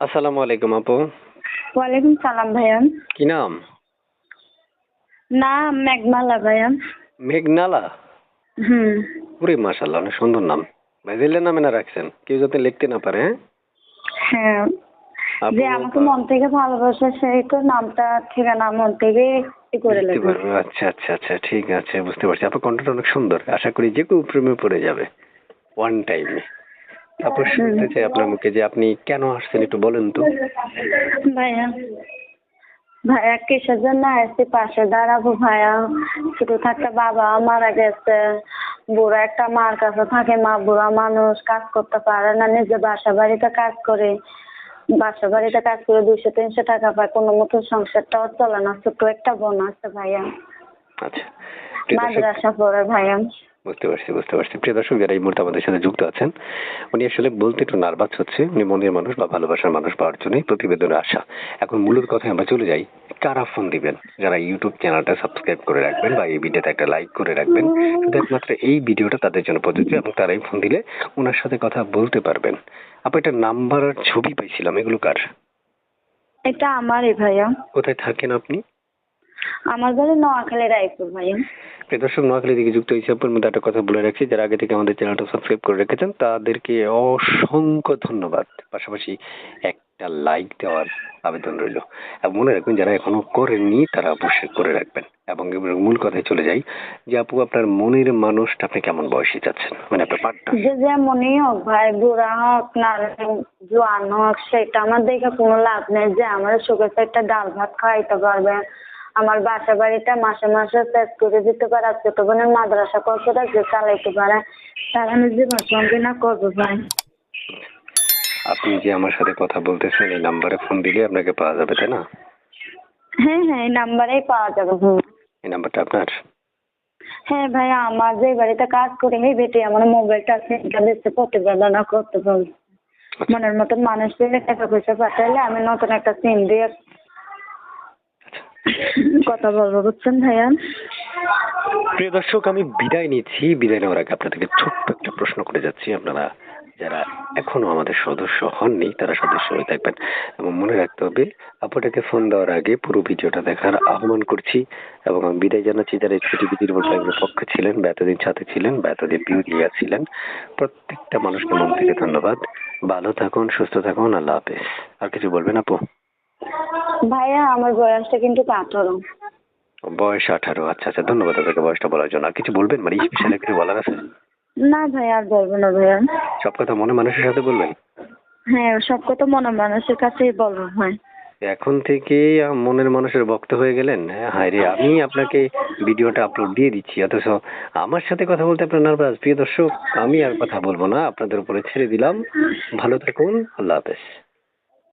আসসালামু আলাইকুম আপু। ওয়ালাইকুম সালাম ভাইয়া কি নাম? না মেঘমালা ভাইয়া মেঘনালা? হুম। পুরি মাশাল্লাহ অনেক সুন্দর নাম। ভাইজিলের নামে না রাখছেন? কেউ যাতে লিখতে না পারে হ্যাঁ? হ্যাঁ। আপু, যে আমাকে মন থেকে ভালোবাসে সেই তো নামটা ঠিকানা মন থেকে ই করে লিখতে নেবে পারবে। আচ্ছা আচ্ছা আচ্ছা ঠিক আছে বুঝতে পারছি। আপনার কণ্ঠটা অনেক সুন্দর। আশা করি যে কেউ প্রেমে পড়ে যাবে। ওয়ান টাইমে তারপর শুনতে চাই আপনার মুখে যে আপনি কেন আসছেন একটু বলেন তো। ভাইয়া ভাইয়া কিসের জন্য আসছি পাশে দাঁড়াবো ভাইয়া। ছোট থাকতে বাবা মারা গেছে। বুড়া একটা মার কাছে থাকে মা বুড়া মানুষ কাজ করতে পারে না নিজে বাসা বাড়িতে কাজ করে। বাসা বাড়িতে কাজ করে দুইশো তিনশো টাকা পায় কোনো মতো সংসারটাও চলে না। ছোট একটা বোন আছে ভাইয়া। আচ্ছা মাদ্রাসা পড়ে ভাইয়া। বুঝতে পারছি বুঝতে পারছি। প্রিয় দর্শক যারা এই মুহূর্তে আমাদের সাথে যুক্ত আছেন উনি আসলে বলতে একটু নার্ভাস হচ্ছে। উনি মনের মানুষ বা ভালোবাসার মানুষ পাওয়ার জন্যই প্রতিবেদনে আসা। এখন মূলত কথায় আমরা চলে যাই। কারা ফোন দিবেন? যারা ইউটিউব চ্যানেলটা সাবস্ক্রাইব করে রাখবেন বা এই ভিডিওতে একটা লাইক করে রাখবেন শুধু একমাত্র এই ভিডিওটা তাদের জন্য প্রযোজ্য এবং তারাই ফোন দিলে ওনার সাথে কথা বলতে পারবেন। আপনি একটা নাম্বার আর ছবি পাইছিলাম এগুলো কার? এটা আমারই ভাইয়া। কোথায় থাকেন আপনি? আমার বাড়ি নোয়াখালী রায়পুর ভাইয়া। প্রিয় দর্শক, নোয়াখালী থেকে যুক্ত হয়েছে আপনার মধ্যে একটা কথা বলে রাখছি যারা আগে থেকে আমাদের চ্যানেলটা সাবস্ক্রাইব করে রেখেছেন, তাদেরকে অসংখ্য ধন্যবাদ। পাশাপাশি একটা লাইক দেওয়ার আবেদন রইল। এবং মনে রাখবেন, যারা এখনও করেননি, তারা অবশ্যই করে রাখবেন। এবং মূল কথায় চলে যাই যে, আপু, আপনার মনের মানুষটা আপনি কেমন বয়সে যাচ্ছেন? মানে আপনার পার্টনার যে যেমনই হোক, ভাই, বুড়া হোক না জোয়ান হোক, সেটা আমার দেখে কোনো লাভ নেই। যে আমার সুখে একটা ডাল ভাত খাওয়াইতে পারবে আমার বাসা বাড়িটা মাসে মাসে শেষ করে দিতে পারে। আর ছোট বোনের মাদ্রাসা খরচটা যে চালাইতে পারে তার আমি জীবন সঙ্গী না করব ভাই? আপনি যে আমার সাথে কথা বলতেছেন এই নাম্বারে ফোন দিলে আপনাকে পাওয়া যাবে তাই না? হ্যাঁ হ্যাঁ এই নাম্বারেই পাওয়া যাবে হুম। এই নাম্বারটা আপনার? হ্যাঁ ভাই আমার যে বাড়িতে কাজ করি এই বেটি আমার মোবাইলটা সিমটা বেশি প্রতিবেদনা করতে বলছে। মনের মতন মানুষ পেলে টাকা পয়সা পাঠালে আমি নতুন একটা সিম দিয়ে কথা বলব, বুঝছেন প্রিয় দর্শক, আমি বিদায় নিচ্ছি। বিদায় নেওয়ার আগে আপনাদেরকে ছোট্ট একটা প্রশ্ন করে যাচ্ছি। আপনারা যারা এখনও আমাদের সদস্য হননি, তারা সদস্য হয়ে থাকবেন এবং মনে রাখতে হবে ফোন দেওয়ার আগে পুরো ভিডিওটা দেখার আহ্বান করছি এবং আমি বিদায় জানাচ্ছি যারা ছুটি বিধির সাহেবের পক্ষে ছিলেন বা এতদিন সাথে ছিলেন বা এতদিন বিউ দিয়ে ছিলেন প্রত্যেকটা মানুষকে মন থেকে ধন্যবাদ। ভালো থাকুন, সুস্থ থাকুন, আল্লাহ হাফেজ। আর কিছু বলবেন আপু? ভাইয়া আমার বয়সটা কিন্তু আঠারো। বয়স আঠারো আচ্ছা আচ্ছা ধন্যবাদ আপনাকে বয়সটা বলার জন্য। আর কিছু বলবেন? মানে স্পেশাল কিছু বলার আছে? না ভাইয়া আর বলব না ভাইয়া। সব কথা মনে মানুষের সাথে বলবেন? হ্যাঁ সব কথা মনে মানুষের কাছেই বলব ভাই এখন থেকে মনের মানুষের ভক্ত হয়ে গেলেন? হ্যাঁ, হায় রে আমি আপনাকে ভিডিওটা আপলোড দিয়ে দিচ্ছি। অথচ আমার সাথে কথা বলতে আপনার নার্ভাস। প্রিয় দর্শক আমি আর কথা বলব না। আপনাদের উপরে ছেড়ে দিলাম। ভালো থাকুন আল্লাহ হাফেজ।